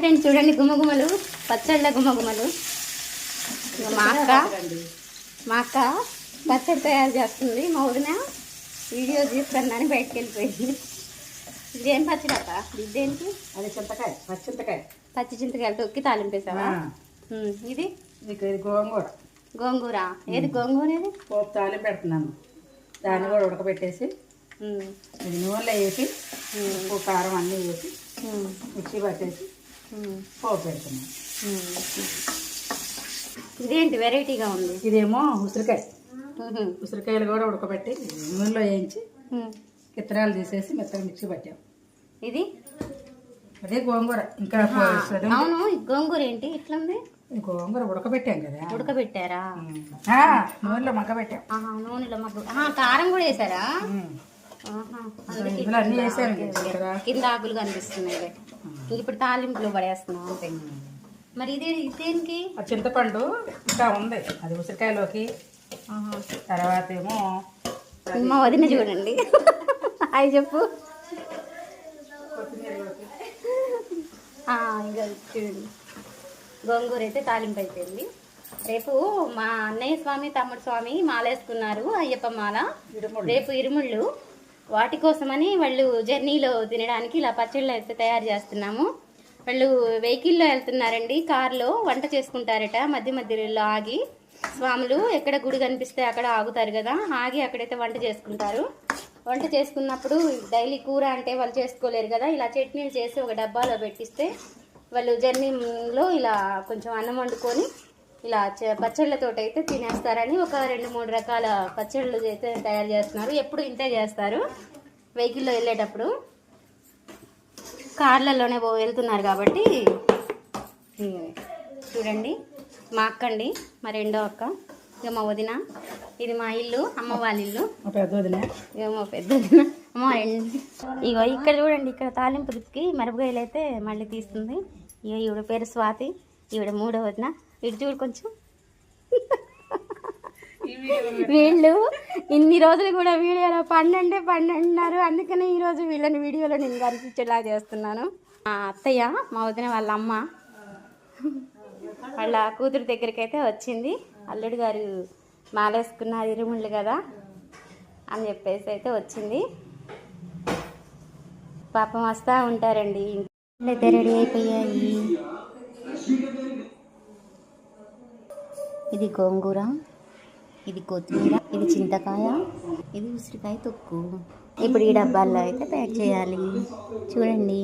Friends చూడండి గుమ్మగుమ్మలు పచ్చళ్ళ గుమ్మగుమ్మలు మా అక్క మా అక్క పచ్చడి తయారు చేస్తుంది. మా వదిన వీడియో తీసుకున్నాను బయటకు వెళ్ళిపోయింది ఇదేం పచ్చడి అక్క? ఇది దేనికి అది చింతకాయ పచ్చి చింతకాయ. పచ్చి చింతకాయలు తొక్కి తాలింపేసావా? ఇది? గోంగూర. గోంగూర? ఏది గోంగూర ఏది పోపు తాలింపు పెడుతున్నాను. దాన్ని కూడా ఉడకబెట్టేసి ఇది నూనెలో వేసి ఉప్పు కారం అన్నీ వేసి మిక్సీ పట్టేసి పోపు పెడుతున్నాను ఉమ్. ఇదేంటి వెరైటీగా ఉంది? ఇదేమో ఉసిరికాయ. ఉసిరికాయలు కూడా ఉడకబెట్టి నూనెలో వేయించి ఉమ్. కిత్తనాలు తీసేసి మెత్తగా మిక్సీ పట్టాం. ఇది? అదే గోంగూర. ఇంకా. అవును గోంగూర ఏంటి? ఇట్లా ఉంది గోంగూర ఉడకబెట్టాం కదా. ఉడకబెట్టారా? నూనెలో మగ్గబెట్టాం. నూనెలో మగ్గు కారం కూడా వేసారా? కింద ఆకులు కనిపిస్తున్నాయి. ఇప్పుడు తాలింపులో పడేస్తున్నాం అంతే. మరి ఇదే ఇదేంటి? ఆ చింతపండు ఇంకా ఉంది. అది ఉసిరికాయలోకి. తర్వాత ఏమో మా వదిన చూడండి. అవి చెప్పు. ఇక చూడండి. గోంగూర అయితే తాలింపు అయిపోయింది. రేపు మా అన్నయ్య స్వామి తమ్ముడు స్వామి మాలేసుకున్నారు అయ్యప్ప మాల. రేపు ఇరుముళ్ళు. వాటి కోసమని వాళ్ళు జర్నీలో తినడానికి ఇలా పచ్చళ్ళు అయితే తయారు చేస్తున్నాము. వాళ్ళు వెహికల్లో వెళ్తున్నారండి. కార్లో వంట చేసుకుంటారట. మధ్య మధ్యలో ఆగి స్వాములు ఎక్కడ గుడి కనిపిస్తే అక్కడ ఆగుతారు కదా ఆగి అక్కడైతే వంట చేసుకుంటారు. వంట చేసుకున్నప్పుడు డైలీ కూర అంటే వాళ్ళు చేసుకోలేరు కదా ఇలా చట్నీలు చేసి ఒక డబ్బాలో పెట్టిస్తే వాళ్ళు జర్నీలో ఇలా కొంచెం అన్నం వండుకొని ఇలా పచ్చళ్ళతోటి అయితే తినేస్తారని ఒక రెండు మూడు రకాల పచ్చళ్ళు అయితే తయారు చేస్తున్నారు. ఎప్పుడు ఇంతే చేస్తారు. వెహికల్లో వెళ్ళేటప్పుడు కార్లలోనే పో వెళ్తున్నారు కాబట్టి చూడండి. మా అక్క అండి మా రెండో అక్క ఇక మా వదిన ఇది మా ఇల్లు అమ్మ వాళ్ళ ఇల్లు. మా పెద్ద వదిన. ఏమో పెద్ద వదిన. అమ్మ రెండు ఇగో ఇక్కడ చూడండి ఇక్కడ తాలింపు రుచికి మిరపకాయలు అయితే మళ్ళీ తీస్తుంది. ఇగో ఈవిడ పేరు స్వాతి ఈవిడ మూడో వదిన. ఇటు చూడు కొంచెం. వీళ్ళు ఇన్ని రోజులు కూడా వీడియోలో పన్నెండే పన్నెండున్నారు అందుకనే ఈరోజు వీళ్ళని వీడియోలో నేను కనిపించేలా చేస్తున్నాను. మా అత్తయ్య మా వదిన వాళ్ళ అమ్మ వాళ్ళ కూతురు దగ్గరికి అయితే వచ్చింది. అల్లుడు గారు మాలేసుకున్నారు ఇరుముళ్ళు కదా అని చెప్పేసి అయితే వచ్చింది. పాపం వస్తూ ఉంటారండి. అయితే రెడీ అయిపోయాయి. ఇది గోంగూర ఇది కొత్తిమీర ఇది చింతకాయ ఇది ఉసిరికాయ తొక్కు. ఇప్పుడు ఈ డబ్బాల్లో అయితే ప్యాక్ చేయాలి. చూడండి.